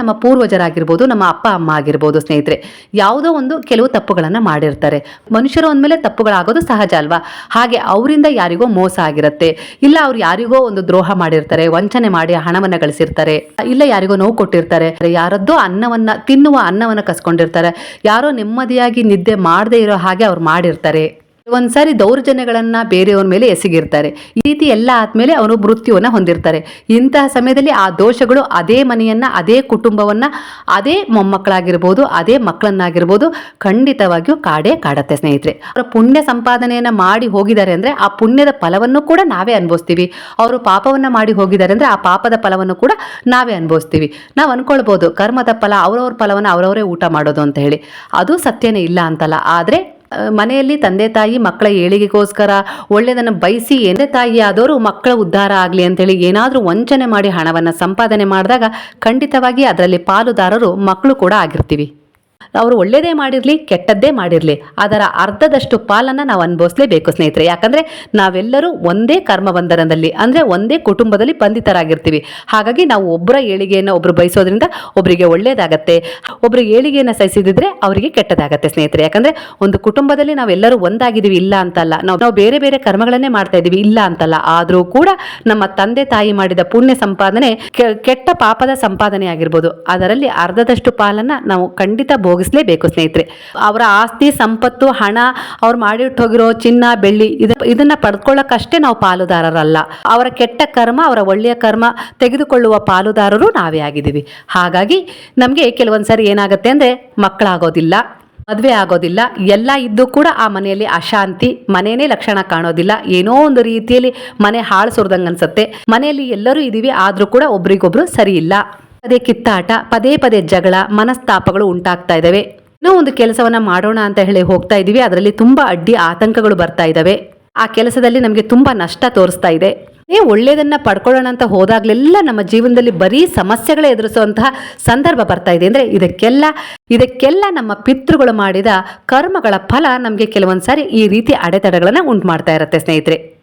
ನಮ್ಮ ಪೂರ್ವಜರಾಗಿರ್ಬೋದು, ನಮ್ಮ ಅಪ್ಪ, ಅಮ್ಮ ಆಗಿರ್ಬೋದು ಸ್ನೇಹಿತರೆ, ಯಾವುದೋ ಒಂದು ಕೆಲವು ತಪ್ಪುಗಳನ್ನ ಮಾಡಿರ್ತಾರೆ. ಮನುಷ್ಯರು ಅಂದಮೇಲೆ ತಪ್ಪುಗಳಾಗೋದು ಸಹಜ ಅಲ್ವಾ? ಹಾಗೆ ಅವರಿಂದ ಯಾರಿಗೋ ಮೋಸ ಆಗಿರುತ್ತೆ. ಇಲ್ಲ ಅವ್ರು ಯಾರಿಗೋ ಒಂದು ದ್ರೋಹ ಮಾಡಿರ್ತಾರೆ, ವಂಚನೆ ಮಾಡಿ ಹಣವನ್ನ ಗಳಿಸಿರ್ತಾರೆ. ಇಲ್ಲ ಯಾರಿಗೋ ನೋವು ಕೊಟ್ಟಿರ್ತಾರೆ. ಯಾರದ್ದೋ ಅನ್ನವನ್ನ ತಿನ್ನುವ ಅನ್ನವನ್ನ ಕಸ್ಕೊಂಡಿರ್ತಾರೆ. ಯಾರೋ ನೆಮ್ಮದಿಯಾಗಿ ನಿದ್ದೆ ಮಾಡದೇ ಇರೋ ಹಾಗೆ ಅವ್ರು ಮಾಡಿರ್ತಾರೆ. ಒಂದ್ಸಾರಿ ದೌರ್ಜನ್ಯಗಳನ್ನ ಬೇರೆಯವ್ರ ಮೇಲೆ ಎಸಗಿರ್ತಾರೆ. ಈ ರೀತಿ ಎಲ್ಲ ಆದ್ಮೇಲೆ ಅವರು ಮೃತ್ಯುವನ್ನ ಹೊಂದಿರ್ತಾರೆ. ಇಂತಹ ಸಮಯದಲ್ಲಿ ಆ ದೋಷಗಳು ಅದೇ ಮನೆಯನ್ನ, ಅದೇ ಕುಟುಂಬವನ್ನ, ಅದೇ ಮೊಮ್ಮಕ್ಕಳಾಗಿರ್ಬೋದು, ಅದೇ ಮಕ್ಕಳನ್ನಾಗಿರ್ಬೋದು ಖಂಡಿತವಾಗಿಯೂ ಕಾಡೇ ಕಾಡತ್ತೆ ಸ್ನೇಹಿತರೆ. ಅವರ ಪುಣ್ಯ ಸಂಪಾದನೆಯನ್ನ ಮಾಡಿ ಹೋಗಿದ್ದಾರೆ ಅಂದ್ರೆ ಆ ಪುಣ್ಯದ ಫಲವನ್ನು ಕೂಡ ನಾವೇ ಅನುಭವಿಸ್ತೀವಿ. ಅವರು ಪಾಪವನ್ನ ಮಾಡಿ ಹೋಗಿದ್ದಾರೆ ಅಂದ್ರೆ ಆ ಪಾಪದ ಫಲವನ್ನು ಕೂಡ ನಾವೇ ಅನುಭವಿಸ್ತೀವಿ. ನಾವು ಅನ್ಕೊಳ್ಬೋದು, ಕರ್ಮದ ಫಲ, ಅವ್ರವ್ರ ಫಲವನ್ನು ಅವರವರೇ ಊಟ ಮಾಡೋದು ಅಂತ ಹೇಳಿ. ಅದು ಸತ್ಯನೇ ಇಲ್ಲ ಅಂತಲ್ಲ. ಆದ್ರೆ ಮನೆಯಲ್ಲಿ ತಂದೆ ತಾಯಿ ಮಕ್ಕಳ ಏಳಿಗೆಗೋಸ್ಕರ ಒಳ್ಳೆಯದನ್ನು ಬಯಸಿ ಎಂದೆ ತಾಯಿ ಆದವರು ಮಕ್ಕಳ ಉದ್ಧಾರ ಆಗಲಿ ಅಂತೇಳಿ ಏನಾದರೂ ವಂಚನೆ ಮಾಡಿ ಹಣವನ್ನು ಸಂಪಾದನೆ ಮಾಡಿದಾಗ ಖಂಡಿತವಾಗಿ ಅದರಲ್ಲಿ ಪಾಲುದಾರರು ಮಕ್ಕಳು ಕೂಡ ಆಗಿರ್ತೀವಿ. ಅವರು ಒಳ್ಳೆಯದೇ ಮಾಡಿರಲಿ, ಕೆಟ್ಟದ್ದೇ ಮಾಡಿರಲಿ, ಅದರ ಅರ್ಧದಷ್ಟು ಪಾಲನ್ನು ನಾವು ಅನುಭವಿಸಲೇಬೇಕು ಸ್ನೇಹಿತರೆ. ಯಾಕಂದರೆ ನಾವೆಲ್ಲರೂ ಒಂದೇ ಕರ್ಮಬಂಧನದಲ್ಲಿ, ಅಂದರೆ ಒಂದೇ ಕುಟುಂಬದಲ್ಲಿ ಬಂಧಿತರಾಗಿರ್ತೀವಿ. ಹಾಗಾಗಿ ನಾವು ಒಬ್ಬರ ಏಳಿಗೆಯನ್ನು ಒಬ್ಬರು ಬಯಸೋದ್ರಿಂದ ಒಬ್ಬರಿಗೆ ಒಳ್ಳೆಯದಾಗತ್ತೆ ಒಬ್ಬರು ಏಳಿಗೆಯನ್ನು ಸಹಿಸಿದ್ರೆ ಅವರಿಗೆ ಕೆಟ್ಟದಾಗತ್ತೆ ಸ್ನೇಹಿತರೆ. ಯಾಕಂದರೆ ಒಂದು ಕುಟುಂಬದಲ್ಲಿ ನಾವೆಲ್ಲರೂ ಒಂದಾಗಿದ್ದೀವಿ, ಇಲ್ಲ ಅಂತಲ್ಲ. ನಾವು ನಾವು ಬೇರೆ ಬೇರೆ ಕರ್ಮಗಳನ್ನೇ ಮಾಡ್ತಾ ಇದ್ದೀವಿ, ಇಲ್ಲ ಅಂತಲ್ಲ. ಆದರೂ ಕೂಡ ನಮ್ಮ ತಂದೆ ತಾಯಿ ಮಾಡಿದ ಪುಣ್ಯ ಸಂಪಾದನೆ ಕೆಟ್ಟ ಪಾಪದ ಸಂಪಾದನೆ ಆಗಿರ್ಬೋದು ಅದರಲ್ಲಿ ಅರ್ಧದಷ್ಟು ಪಾಲನ್ನು ನಾವು ಖಂಡಿತ ಭೋಗಿ ಹೋಗಿಸ್ಲೇಬೇಕು ಸ್ನೇಹಿತರೆ. ಅವರ ಆಸ್ತಿ, ಸಂಪತ್ತು, ಹಣ, ಅವ್ರು ಮಾಡಿಟ್ಟು ಹೋಗಿರೋ ಚಿನ್ನ, ಬೆಳ್ಳಿ, ಇದ, ಇದನ್ನ ಪಡ್ಕೊಳ್ಳೋಕ್ಕಷ್ಟೇ ನಾವು ಪಾಲುದಾರರಲ್ಲ. ಅವರ ಕೆಟ್ಟ ಕರ್ಮ, ಅವರ ಒಳ್ಳೆಯ ಕರ್ಮ ತೆಗೆದುಕೊಳ್ಳುವ ಪಾಲುದಾರರು ನಾವೇ ಆಗಿದ್ದೀವಿ. ಹಾಗಾಗಿ ನಮಗೆ ಕೆಲವೊಂದ್ಸರಿ ಏನಾಗುತ್ತೆ ಅಂದರೆ ಮಕ್ಕಳಾಗೋದಿಲ್ಲ, ಮದುವೆ ಆಗೋದಿಲ್ಲ, ಎಲ್ಲ ಇದ್ದು ಕೂಡ ಆ ಮನೆಯಲ್ಲಿ ಅಶಾಂತಿ ಮನೆಯೇ ಲಕ್ಷಣ ಕಾಣೋದಿಲ್ಲ. ಏನೋ ಒಂದು ರೀತಿಯಲ್ಲಿ ಮನೆ ಹಾಳು ಸುರಿದಂಗೆ ಅನ್ಸುತ್ತೆ. ಮನೆಯಲ್ಲಿ ಎಲ್ಲರೂ ಇದ್ದೀವಿ ಆದರೂ ಕೂಡ ಒಬ್ರಿಗೊಬ್ರು ಸರಿ ಇಲ್ಲ. ಪದೇ ಕಿತ್ತಾಟ, ಪದೇ ಪದೇ ಜಗಳ, ಮನಸ್ತಾಪಗಳು ಉಂಟಾಗ್ತಾ ಇದ್ದಾವೆ ನಾವು ಒಂದು ಕೆಲಸವನ್ನ ಮಾಡೋಣ ಅಂತ ಹೇಳಿ ಹೋಗ್ತಾ ಇದೀವಿ ಅದರಲ್ಲಿ ತುಂಬಾ ಅಡ್ಡಿ ಆತಂಕಗಳು ಬರ್ತಾ ಇದ್ದಾವೆ ಆ ಕೆಲಸದಲ್ಲಿ ನಮಗೆ ತುಂಬಾ ನಷ್ಟ ತೋರಿಸ್ತಾ ಇದೆ. ನೀವು ಒಳ್ಳೇದನ್ನ ಪಡ್ಕೊಳ್ಳೋಣ ಅಂತ ಹೋದಾಗಲೆಲ್ಲ ನಮ್ಮ ಜೀವನದಲ್ಲಿ ಬರೀ ಸಮಸ್ಯೆಗಳೇ ಎದುರಿಸುವಂತಹ ಸಂದರ್ಭ ಬರ್ತಾ ಇದೆ. ಅಂದ್ರೆ ಇದಕ್ಕೆಲ್ಲ ಇದಕ್ಕೆಲ್ಲ ನಮ್ಮ ಪಿತೃಗಳು ಮಾಡಿದ ಕರ್ಮಗಳ ಫಲ ನಮಗೆ ಕೆಲವೊಂದ್ಸಾರಿ ಈ ರೀತಿ ಅಡೆತಡೆಗಳನ್ನು ಉಂಟು ಮಾಡ್ತಾ ಇರುತ್ತೆ ಸ್ನೇಹಿತರೆ.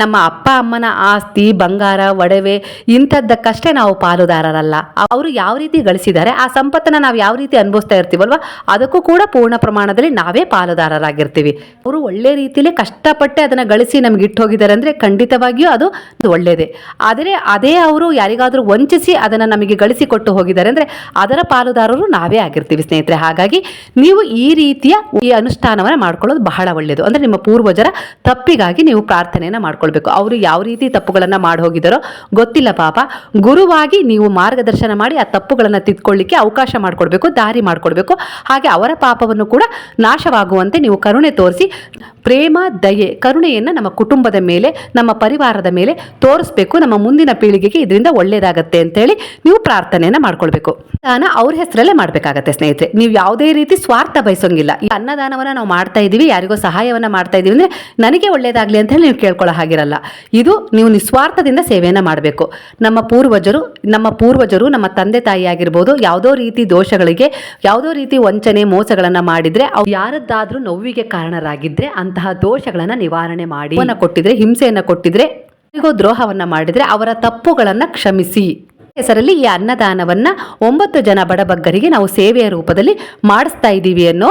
ನಮ್ಮ ಅಪ್ಪ, ಅಮ್ಮನ ಆಸ್ತಿ, ಬಂಗಾರ, ಒಡವೆ ಇಂಥದ್ದಕ್ಕಷ್ಟೇ ನಾವು ಪಾಲುದಾರರಲ್ಲ. ಅವರು ಯಾವ ರೀತಿ ಗಳಿಸಿದ್ದಾರೆ, ಆ ಸಂಪತ್ತನ್ನ ನಾವು ಯಾವ ರೀತಿ ಅನುಭವಿಸ್ತಾ ಇರ್ತೀವಲ್ವ, ಅದಕ್ಕೂ ಕೂಡ ಪೂರ್ಣ ಪ್ರಮಾಣದಲ್ಲಿ ನಾವೇ ಪಾಲುದಾರರಾಗಿರ್ತೀವಿ. ಅವರು ಒಳ್ಳೆ ರೀತಿಯಲ್ಲಿ ಕಷ್ಟಪಟ್ಟೆ ಅದನ್ನ ಗಳಿಸಿ ನಮ್ಗೆ ಇಟ್ಟು ಹೋಗಿದ್ದಾರೆ ಅಂದ್ರೆ ಖಂಡಿತವಾಗಿಯೂ ಅದು ಒಳ್ಳೆಯದೇ ಆದರೆ ಅದೇ ಅವರು ಯಾರಿಗಾದರೂ ವಂಚಿಸಿ ಅದನ್ನ ನಮಗೆ ಗಳಿಸಿ ಕೊಟ್ಟು ಹೋಗಿದ್ದಾರೆ ಅಂದ್ರೆ ಅದರ ಪಾಲುದಾರರು ನಾವೇ ಆಗಿರ್ತೀವಿ ಸ್ನೇಹಿತರೆ. ಹಾಗಾಗಿ ನೀವು ಈ ರೀತಿಯ ಈ ಅನುಷ್ಠಾನವನ್ನು ಮಾಡ್ಕೊಳ್ಳೋದು ಬಹಳ ಒಳ್ಳೆಯದು ಅಂದ್ರೆ ನಿಮ್ಮ ಪೂರ್ವಜರ ತಪ್ಪಿಗಾಗಿ ನೀವು ಪ್ರಾರ್ಥನೆಯನ್ನ ಮಾಡ್ಕೊಳ್ಬೇಕು. ಅವರು ಯಾವ ರೀತಿ ತಪ್ಪುಗಳನ್ನ ಮಾಡಿ ಹೋಗಿದ್ದಾರೋ ಗೊತ್ತಿಲ್ಲ ಪಾಪ. ಗುರುವಾಗಿ ನೀವು ಮಾರ್ಗದರ್ಶನ ಮಾಡಿ ಆ ತಪ್ಪುಗಳನ್ನ ತಿದ್ಕೊಳ್ಳಿಕ್ಕೆ ಅವಕಾಶ ಮಾಡಿಕೊಡ್ಬೇಕು, ದಾರಿ ಮಾಡಿಕೊಡ್ಬೇಕು. ಹಾಗೆ ಅವರ ಪಾಪವನ್ನು ಕೂಡ ನಾಶವಾಗುವಂತೆ ನೀವು ಕರುಣೆ ತೋರಿಸಿ ಪ್ರೇಮ, ದಯೆ, ಕರುಣೆಯನ್ನು ನಮ್ಮ ಕುಟುಂಬದ ಮೇಲೆ, ನಮ್ಮ ಪರಿವಾರದ ಮೇಲೆ ತೋರಿಸ್ಬೇಕು. ನಮ್ಮ ಮುಂದಿನ ಪೀಳಿಗೆಗೆ ಇದರಿಂದ ಒಳ್ಳೆಯದಾಗತ್ತೆ ಅಂತೇಳಿ ನೀವು ಪ್ರಾರ್ಥನೆಯನ್ನು ಮಾಡ್ಕೊಳ್ಬೇಕು. ದಾನ ಅವ್ರ ಹೆಸರಲ್ಲೇ ಮಾಡಬೇಕಾಗತ್ತೆ ಸ್ನೇಹಿತರೆ. ನೀವು ಯಾವುದೇ ರೀತಿ ಸ್ವಾರ್ಥ ಬಯಸೋಂಗಿಲ್ಲ. ಈ ಅನ್ನದಾನವನ್ನು ನಾವು ಮಾಡ್ತಾ ಇದ್ದೀವಿ, ಯಾರಿಗೋ ಸಹಾಯವನ್ನು ಮಾಡ್ತಾ ಇದ್ದೀವಿ ಅಂದರೆ ನನಗೆ ಒಳ್ಳೆಯದಾಗಲಿ ಅಂತ ಹೇಳಿ ನೀವು ಕೇಳ್ಕೊಳ್ಳೋ ಹಾಗಿರಲ್ಲ. ಇದು ನೀವು ನಿಸ್ವಾರ್ಥದಿಂದ ಸೇವೆಯನ್ನು ಮಾಡಬೇಕು. ನಮ್ಮ ಪೂರ್ವಜರು ನಮ್ಮ ಪೂರ್ವಜರು, ನಮ್ಮ ತಂದೆ ತಾಯಿ ಆಗಿರ್ಬೋದು, ಯಾವುದೋ ರೀತಿ ದೋಷಗಳಿಗೆ, ಯಾವುದೋ ರೀತಿ ವಂಚನೆ, ಮೋಸಗಳನ್ನು ಮಾಡಿದರೆ ಅವು ಯಾರದ್ದಾದರೂ ನೋವಿಗೆ ಕಾರಣರಾಗಿದ್ರೆ ಅಂತಹ ದೋಷಗಳನ್ನು ನಿವಾರಣೆ ಮಾಡಿ. ಕೊಟ್ಟಿದ್ರೆ, ಹಿಂಸೆಯನ್ನು ಕೊಟ್ಟಿದ್ರೆ ದ್ರೋಹವನ್ನ ಮಾಡಿದ್ರೆ ಅವರ ತಪ್ಪುಗಳನ್ನು ಕ್ಷಮಿಸಿ. ಹೆಸರಲ್ಲಿ ಈ ಅನ್ನದಾನವನ್ನ ಒಂಬತ್ತು ಜನ ಬಡಬಗ್ಗರಿಗೆ ನಾವು ಸೇವೆಯ ರೂಪದಲ್ಲಿ ಮಾಡಿಸ್ತಾ ಇದ್ದೀವಿ ಅನ್ನೋ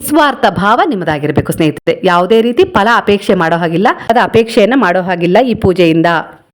ಸ್ವಾರ್ಥ ಭಾವ ನಿಮ್ಮದಾಗಿರಬೇಕು ಸ್ನೇಹಿತರೆ. ಯಾವುದೇ ರೀತಿ ಫಲ ಅಪೇಕ್ಷೆ ಮಾಡೋ ಹಾಗಿಲ್ಲ ಅದ ಅಪೇಕ್ಷೆಯನ್ನ ಮಾಡೋ ಹಾಗಿಲ್ಲ ಈ ಪೂಜೆಯಿಂದ.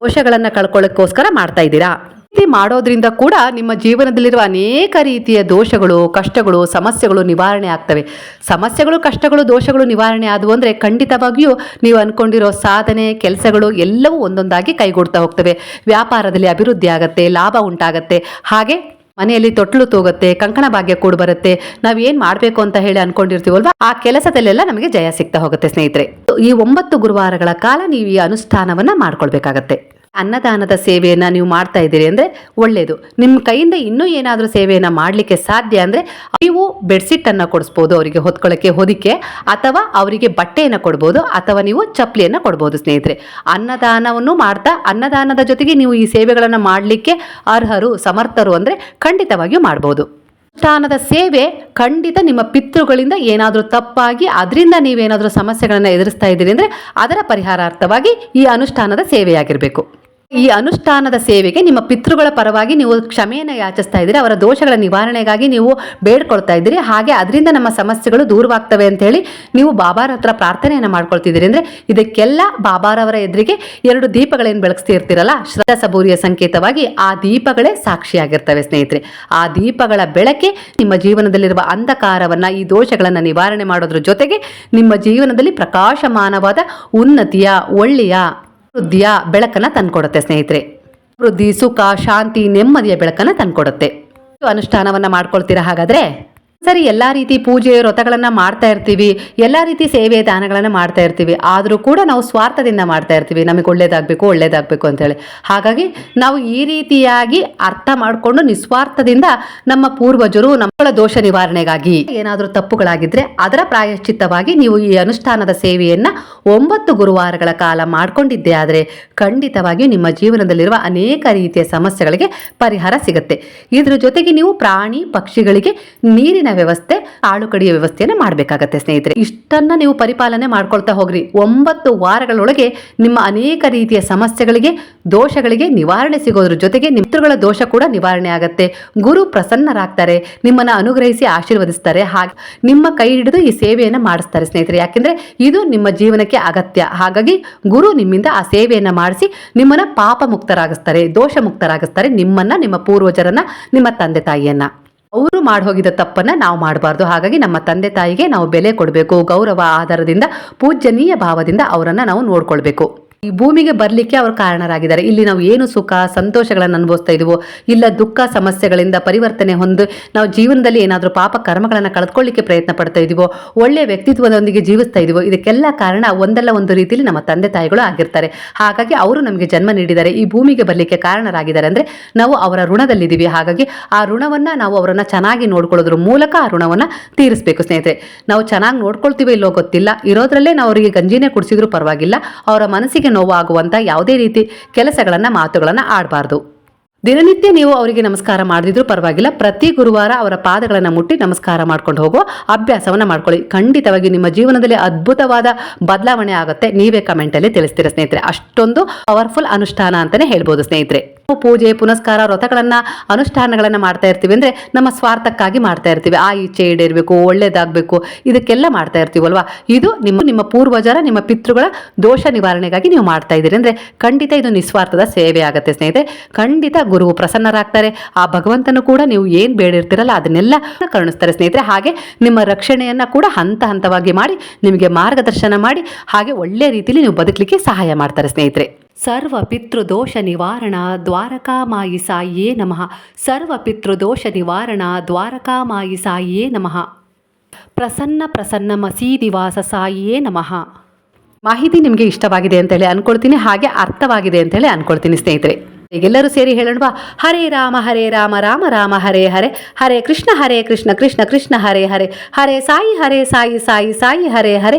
ದೋಷಗಳನ್ನು ಕಳ್ಕೊಳ್ಳೋಕ್ಕೋಸ್ಕರ ಮಾಡ್ತಾ ಇದ್ದೀರಾ? ರೀತಿ ಮಾಡೋದ್ರಿಂದ ಕೂಡ ನಿಮ್ಮ ಜೀವನದಲ್ಲಿರುವ ಅನೇಕ ರೀತಿಯ ದೋಷಗಳು, ಕಷ್ಟಗಳು, ಸಮಸ್ಯೆಗಳು ನಿವಾರಣೆ ಆಗ್ತವೆ. ಸಮಸ್ಯೆಗಳು, ಕಷ್ಟಗಳು, ದೋಷಗಳು ನಿವಾರಣೆ ಆದವು ಅಂದರೆ ಖಂಡಿತವಾಗಿಯೂ ನೀವು ಅನ್ಕೊಂಡಿರೋ ಸಾಧನೆ, ಕೆಲಸಗಳು ಎಲ್ಲವೂ ಒಂದೊಂದಾಗಿ ಕೈಗೂಡ್ತಾ ಹೋಗ್ತವೆ. ವ್ಯಾಪಾರದಲ್ಲಿ ಅಭಿವೃದ್ಧಿ ಆಗುತ್ತೆ, ಲಾಭ ಉಂಟಾಗತ್ತೆ. ಹಾಗೆ ಮನೆಯಲ್ಲಿ ತೊಟ್ಲು ತೋಗುತ್ತೆ, ಕಂಕಣ ಭಾಗ್ಯ ಕೂಡ ಬರುತ್ತೆ. ನಾವು ಏನು ಮಾಡಬೇಕು ಅಂತ ಹೇಳಿ ಅನ್ಕೊಂಡಿರ್ತೀವಲ್ವಾ, ಆ ಕೆಲಸದಲ್ಲೆಲ್ಲ ನಮಗೆ ಜಯ ಸಿಗ್ತಾ ಹೋಗುತ್ತೆ ಸ್ನೇಹಿತರೆ. ಈ ಒಂಬತ್ತು ಗುರುವಾರಗಳ ಕಾಲ ನೀವು ಈ ಅನುಷ್ಠಾನವನ್ನ ಮಾಡ್ಕೊಳ್ಬೇಕಾಗತ್ತೆ. ಅನ್ನದಾನದ ಸೇವೆಯನ್ನು ನೀವು ಮಾಡ್ತಾ ಇದ್ದೀರಿ ಅಂದರೆ ಒಳ್ಳೆಯದು ನಿಮ್ಮ ಕೈಯಿಂದ ಇನ್ನೂ ಏನಾದರೂ ಸೇವೆಯನ್ನು ಮಾಡಲಿಕ್ಕೆ ಸಾಧ್ಯ ಅಂದರೆ ನೀವು ಬೆಡ್ಶೀಟನ್ನು ಕೊಡಿಸ್ಬೋದು ಅವರಿಗೆ ಹೊತ್ಕೊಳ್ಳೋಕ್ಕೆ ಹೊದಿಕೆ, ಅಥವಾ ಅವರಿಗೆ ಬಟ್ಟೆಯನ್ನು ಕೊಡ್ಬೋದು, ಅಥವಾ ನೀವು ಚಪ್ಪಲಿಯನ್ನು ಕೊಡ್ಬೋದು ಸ್ನೇಹಿತರೆ. ಅನ್ನದಾನವನ್ನು ಮಾಡ್ತಾ, ಅನ್ನದಾನದ ಜೊತೆಗೆ ನೀವು ಈ ಸೇವೆಗಳನ್ನು ಮಾಡಲಿಕ್ಕೆ ಅರ್ಹರು, ಸಮರ್ಥರು ಅಂದರೆ ಖಂಡಿತವಾಗಿಯೂ ಮಾಡ್ಬೋದು. ಅನುಷ್ಠಾನದ ಸೇವೆ ಖಂಡಿತ ನಿಮ್ಮ ಪಿತೃಗಳಿಂದ ಏನಾದರೂ ತಪ್ಪಾಗಿ, ಅದರಿಂದ ನೀವೇನಾದರೂ ಸಮಸ್ಯೆಗಳನ್ನು ಎದುರಿಸ್ತಾ ಇದ್ದೀರಿ ಅಂದರೆ ಅದರ ಪರಿಹಾರಾರ್ಥವಾಗಿ ಈ ಅನುಷ್ಠಾನದ ಸೇವೆಯಾಗಿರಬೇಕು. ಈ ಅನುಷ್ಠಾನದ ಸೇವೆಗೆ ನಿಮ್ಮ ಪಿತೃಗಳ ಪರವಾಗಿ ನೀವು ಕ್ಷಮೆಯನ್ನು ಯಾಚಿಸ್ತಾ ಇದ್ದೀರಿ, ಅವರ ದೋಷಗಳ ನಿವಾರಣೆಗಾಗಿ ನೀವು ಬೇಡ್ಕೊಳ್ತಾ ಇದ್ದೀರಿ. ಹಾಗೆ ಅದರಿಂದ ನಮ್ಮ ಸಮಸ್ಯೆಗಳು ದೂರವಾಗ್ತವೆ ಅಂತ ಹೇಳಿ ನೀವು ಬಾಬಾರ ಹತ್ರ ಪ್ರಾರ್ಥನೆಯನ್ನು ಮಾಡ್ಕೊಳ್ತಿದ್ದೀರಿ. ಅಂದರೆ ಇದಕ್ಕೆಲ್ಲ ಬಾಬಾರವರ ಎದುರಿಗೆ ಎರಡು ದೀಪಗಳೇನು ಬೆಳಗಿಸ್ತಿರ್ತೀರಲ್ಲ? ಶ್ರದ್ಧಾ ಸಬೂರಿಯ ಸಂಕೇತವಾಗಿ ಆ ದೀಪಗಳೇ ಸಾಕ್ಷಿಯಾಗಿರ್ತವೆ ಸ್ನೇಹಿತರೆ. ಆ ದೀಪಗಳ ಬೆಳಕೆ ನಿಮ್ಮ ಜೀವನದಲ್ಲಿರುವ ಅಂಧಕಾರವನ್ನು, ಈ ದೋಷಗಳನ್ನು ನಿವಾರಣೆ ಮಾಡೋದ್ರ ಜೊತೆಗೆ ನಿಮ್ಮ ಜೀವನದಲ್ಲಿ ಪ್ರಕಾಶಮಾನವಾದ ಉನ್ನತಿಯ, ಒಳ್ಳೆಯ ವೃದ್ಧಿಯ ಬೆಳಕನ್ನು ತಂದುಕೊಡುತ್ತೆ ಸ್ನೇಹಿತರೆ. ವೃದ್ಧಿ ಸುಖ ಶಾಂತಿ ನೆಮ್ಮದಿಯ ಬೆಳಕನ್ನು ತಂದುಕೊಡುತ್ತೆ. ಅನುಷ್ಠಾನವನ್ನು ಅನುಷ್ಠಾನವನ್ನ ಮಾಡ್ಕೊಳ್ತೀರಾ ಹಾಗಾದ್ರೆ? ಸರಿ, ಎಲ್ಲ ರೀತಿ ಪೂಜೆ, ವ್ರತಗಳನ್ನು ಮಾಡ್ತಾ ಇರ್ತೀವಿ. ಎಲ್ಲ ರೀತಿ ಸೇವೆ ದಾನಗಳನ್ನು ಮಾಡ್ತಾ ಇರ್ತೀವಿ. ಆದರೂ ಕೂಡ ನಾವು ಸ್ವಾರ್ಥದಿಂದ ಮಾಡ್ತಾ ಇರ್ತೀವಿ. ನಮಗೆ ಒಳ್ಳೇದಾಗಬೇಕು ಒಳ್ಳೇದಾಗಬೇಕು ಅಂತೇಳಿ ಹಾಗಾಗಿ ನಾವು ಈ ರೀತಿಯಾಗಿ ಅರ್ಥ ಮಾಡಿಕೊಂಡು ನಿಸ್ವಾರ್ಥದಿಂದ ನಮ್ಮ ಪೂರ್ವಜರು ನಮ್ಮ ದೋಷ ನಿವಾರಣೆಗಾಗಿ ಏನಾದರೂ ತಪ್ಪುಗಳಾಗಿದ್ದರೆ ಅದರ ಪ್ರಾಯಶ್ಚಿತ್ತವಾಗಿ ನೀವು ಈ ಅನುಷ್ಠಾನದ ಸೇವೆಯನ್ನು ಒಂಬತ್ತು ಗುರುವಾರಗಳ ಕಾಲ ಮಾಡ್ಕೊಂಡಿದ್ದೆ ಆದರೆ ಖಂಡಿತವಾಗಿಯೂ ನಿಮ್ಮ ಜೀವನದಲ್ಲಿರುವ ಅನೇಕ ರೀತಿಯ ಸಮಸ್ಯೆಗಳಿಗೆ ಪರಿಹಾರ ಸಿಗುತ್ತೆ. ಇದರ ಜೊತೆಗೆ ನೀವು ಪ್ರಾಣಿ, ಪಕ್ಷಿಗಳಿಗೆ ನೀರಿನ ವ್ಯವಸ್ಥೆ, ಆಳು ಕಡಿಯ ವ್ಯವಸ್ಥೆಯನ್ನು ಮಾಡಬೇಕಾಗತ್ತೆ ಸ್ನೇಹಿತರೆ. ಇಷ್ಟನ್ನ ನೀವು ಪರಿಪಾಲನೆ ಮಾಡ್ಕೊಳ್ತಾ ಹೋಗ್ರಿ. ಒಂಬತ್ತು ವಾರಗಳೊಳಗೆ ನಿಮ್ಮ ಅನೇಕ ರೀತಿಯ ಸಮಸ್ಯೆಗಳಿಗೆ, ದೋಷಗಳಿಗೆ ನಿವಾರಣೆ ಸಿಗೋದ್ರ ಜೊತೆಗೆ ಮಿತ್ರಗಳ ದೋಷ ಕೂಡ ನಿವಾರಣೆ ಆಗತ್ತೆ. ಗುರು ಪ್ರಸನ್ನರಾಗ್ತಾರೆ, ನಿಮ್ಮನ್ನ ಅನುಗ್ರಹಿಸಿ ಆಶೀರ್ವದಿಸ್ತಾರೆ. ಹಾಗೆ ನಿಮ್ಮ ಕೈ ಹಿಡಿದು ಈ ಸೇವೆಯನ್ನು ಮಾಡಿಸ್ತಾರೆ ಸ್ನೇಹಿತರೆ. ಯಾಕೆಂದ್ರೆ ಇದು ನಿಮ್ಮ ಜೀವನಕ್ಕೆ ಅಗತ್ಯ. ಹಾಗಾಗಿ ಗುರು ನಿಮ್ಮಿಂದ ಆ ಸೇವೆಯನ್ನು ಮಾಡಿಸಿ ನಿಮ್ಮನ್ನ ಪಾಪ ಮುಕ್ತರಾಗಿಸ್ತಾರೆ ದೋಷ ಮುಕ್ತರಾಗಿಸ್ತಾರೆ ನಿಮ್ಮನ್ನ, ನಿಮ್ಮ ಪೂರ್ವಜರನ್ನ, ನಿಮ್ಮ ತಂದೆ ತಾಯಿಯನ್ನ. ಮಾಡಿ ಹೋಗಿದ್ದ ತಪ್ಪನ್ನು ನಾವು ಮಾಡಬಾರ್ದು. ಹಾಗಾಗಿ ನಮ್ಮ ತಂದೆ ತಾಯಿಗೆ ನಾವು ಬೆಲೆ ಕೊಡಬೇಕು. ಗೌರವ, ಆಧಾರದಿಂದ, ಪೂಜ್ಯನೀಯ ಭಾವದಿಂದ ಅವರನ್ನು ನಾವು ನೋಡ್ಕೊಳ್ಬೇಕು. ಈ ಭೂಮಿಗೆ ಬರಲಿಕ್ಕೆ ಅವರು ಕಾರಣರಾಗಿದ್ದಾರೆ. ಇಲ್ಲಿ ನಾವು ಏನು ಸುಖ, ಸಂತೋಷಗಳನ್ನು ಅನುಭವಿಸ್ತಾ ಇದೀವೋ, ಇಲ್ಲ ದುಃಖ, ಸಮಸ್ಯೆಗಳಿಂದ ಪರಿವರ್ತನೆ ಹೊಂದು ನಾವು ಜೀವನದಲ್ಲಿ ಏನಾದರೂ ಪಾಪ ಕರ್ಮಗಳನ್ನು ಕಳೆದುಕೊಳ್ಳಿಕ್ಕೆ ಪ್ರಯತ್ನ ಪಡ್ತಾ ಇದೀವೋ ಒಳ್ಳೆಯ ವ್ಯಕ್ತಿತ್ವದೊಂದಿಗೆ ಜೀವಿಸ್ತಾ ಇದೀವೋ, ಇದಕ್ಕೆಲ್ಲ ಕಾರಣ ಒಂದಲ್ಲ ಒಂದು ರೀತಿಯಲ್ಲಿ ನಮ್ಮ ತಂದೆ ತಾಯಿಗಳು ಆಗಿರ್ತಾರೆ. ಹಾಗಾಗಿ ಅವರು ನಮಗೆ ಜನ್ಮ ನೀಡಿದ್ದಾರೆ. ಈ ಭೂಮಿಗೆ ಬರಲಿಕ್ಕೆ ಕಾರಣರಾಗಿದ್ದಾರೆ ಅಂದರೆ ನಾವು ಅವರ ಋಣದಲ್ಲಿದ್ದೀವಿ. ಹಾಗಾಗಿ ಆ ಋಣವನ್ನು ನಾವು ಅವರನ್ನು ಚೆನ್ನಾಗಿ ನೋಡ್ಕೊಳ್ಳೋದ್ರ ಮೂಲಕ ಆ ಋಣವನ್ನು ತೀರಿಸಬೇಕು ಸ್ನೇಹಿತರೆ. ನಾವು ಚೆನ್ನಾಗಿ ನೋಡ್ಕೊಳ್ತೀವಿ ಇಲ್ಲೋ ಗೊತ್ತಿಲ್ಲ. ಇರೋದ್ರಲ್ಲೇ ನಾವು ಅವರಿಗೆ ಗಂಜಿನೇ ಕುಡಿಸಿದ್ರು ಪರವಾಗಿಲ್ಲ. ಅವರ ಮನಸ್ಸಿಗೆ ನೋವಾಗುವಂಥ ಯಾವುದೇ ರೀತಿ ಕೆಲಸಗಳನ್ನು, ಮಾತುಗಳನ್ನು ಆಡಬಾರ್ದು. ದಿನನಿತ್ಯ ನೀವು ಅವರಿಗೆ ನಮಸ್ಕಾರ ಮಾಡಿದ್ರು ಪರವಾಗಿಲ್ಲ, ಪ್ರತಿ ಗುರುವಾರ ಅವರ ಪಾದಗಳನ್ನು ಮುಟ್ಟಿ ನಮಸ್ಕಾರ ಮಾಡ್ಕೊಂಡು ಹೋಗುವ ಅಭ್ಯಾಸವನ್ನು ಮಾಡ್ಕೊಳ್ಳಿ. ಖಂಡಿತವಾಗಿ ನಿಮ್ಮ ಜೀವನದಲ್ಲಿ ಅದ್ಭುತವಾದ ಬದಲಾವಣೆ ಆಗುತ್ತೆ. ನೀವೇ ಕಮೆಂಟಲ್ಲಿ ತಿಳಿಸ್ತೀರ ಸ್ನೇಹಿತರೆ. ಅಷ್ಟೊಂದು ಪವರ್ಫುಲ್ ಅನುಷ್ಠಾನ ಅಂತಲೇ ಹೇಳ್ಬೋದು ಸ್ನೇಹಿತರೆ. ಪೂಜೆ, ಪುನಸ್ಕಾರ, ವ್ರತಗಳನ್ನು, ಅನುಷ್ಠಾನಗಳನ್ನು ಮಾಡ್ತಾ ಇರ್ತೀವಿ. ಅಂದರೆ ನಮ್ಮ ಸ್ವಾರ್ಥಕ್ಕಾಗಿ ಮಾಡ್ತಾ ಇರ್ತೀವಿ. ಆ ಇಚ್ಛೆ ಈಡೇರಬೇಕು, ಒಳ್ಳೇದಾಗಬೇಕು, ಇದಕ್ಕೆಲ್ಲ ಮಾಡ್ತಾ ಇರ್ತೀವಲ್ವಾ? ಇದು ನಿಮ್ಮ ನಿಮ್ಮ ಪೂರ್ವಜರ, ನಿಮ್ಮ ಪಿತೃಗಳ ದೋಷ ನಿವಾರಣೆಗಾಗಿ ನೀವು ಮಾಡ್ತಾ ಇದ್ದೀರಿ. ಅಂದ್ರೆ ಖಂಡಿತ ಇದು ನಿಸ್ವಾರ್ಥದ ಸೇವೆ ಆಗುತ್ತೆ ಸ್ನೇಹಿತರೆ. ಖಂಡಿತ ಗುರುವು ಪ್ರಸನ್ನರಾಗ್ತಾರೆ. ಆ ಭಗವಂತನು ಕೂಡ ನೀವು ಏನು ಬೇಡಿರ್ತೀರಲ್ಲ ಅದನ್ನೆಲ್ಲ ಕರುಣಿಸ್ತಾರೆ ಸ್ನೇಹಿತರೆ. ಹಾಗೆ ನಿಮ್ಮ ರಕ್ಷಣೆಯನ್ನು ಕೂಡ ಹಂತ ಹಂತವಾಗಿ ಮಾಡಿ, ನಿಮಗೆ ಮಾರ್ಗದರ್ಶನ ಮಾಡಿ, ಹಾಗೆ ಒಳ್ಳೆಯ ರೀತಿಯಲ್ಲಿ ನೀವು ಬದುಕಲಿಕ್ಕೆ ಸಹಾಯ ಮಾಡ್ತಾರೆ ಸ್ನೇಹಿತರೆ. ಸರ್ವ ಪಿತೃದೋಷ ನಿವಾರಣ ದ್ವಾರಕಾಮಾಯಿ ಸಾಯಿಯೇ ನಮಃ. ಸರ್ವ ಪಿತೃದೋಷ ನಿವಾರಣ ದ್ವಾರಕಾಮಾಯಿ ಸಾಯಿಯೇ ನಮಃ. ಪ್ರಸನ್ನ ಪ್ರಸನ್ನ ಮಸೀದಿವಾಸ ಸಾಯಿಯೇ ನಮಃ. ಮಾಹಿತಿ ನಿಮಗೆ ಇಷ್ಟವಾಗಿದೆ ಅಂತೇಳಿ ಅನ್ಕೊಳ್ತೀನಿ, ಹಾಗೆ ಅರ್ಥವಾಗಿದೆ ಅಂತೇಳಿ ಅನ್ಕೊಳ್ತೀನಿ ಸ್ನೇಹಿತರೆ. ಈಗೆಲ್ಲರೂ ಸೇರಿ ಹೇಳೋಣವಾ? ಹರೇ ರಾಮ ಹರೇ ರಾಮ ರಾಮ ರಾಮ, ಹರೇ ಹರೇ. ಹರೇ ಕೃಷ್ಣ ಹರೇ ಕೃಷ್ಣ ಕೃಷ್ಣ ಕೃಷ್ಣ, ಹರೇ ಹರೇ. ಹರೇ ಸಾಯಿ ಹರೇ ಸಾಯಿ ಸಾಯಿ ಸಾಯಿ, ಹರೇ ಹರೇ.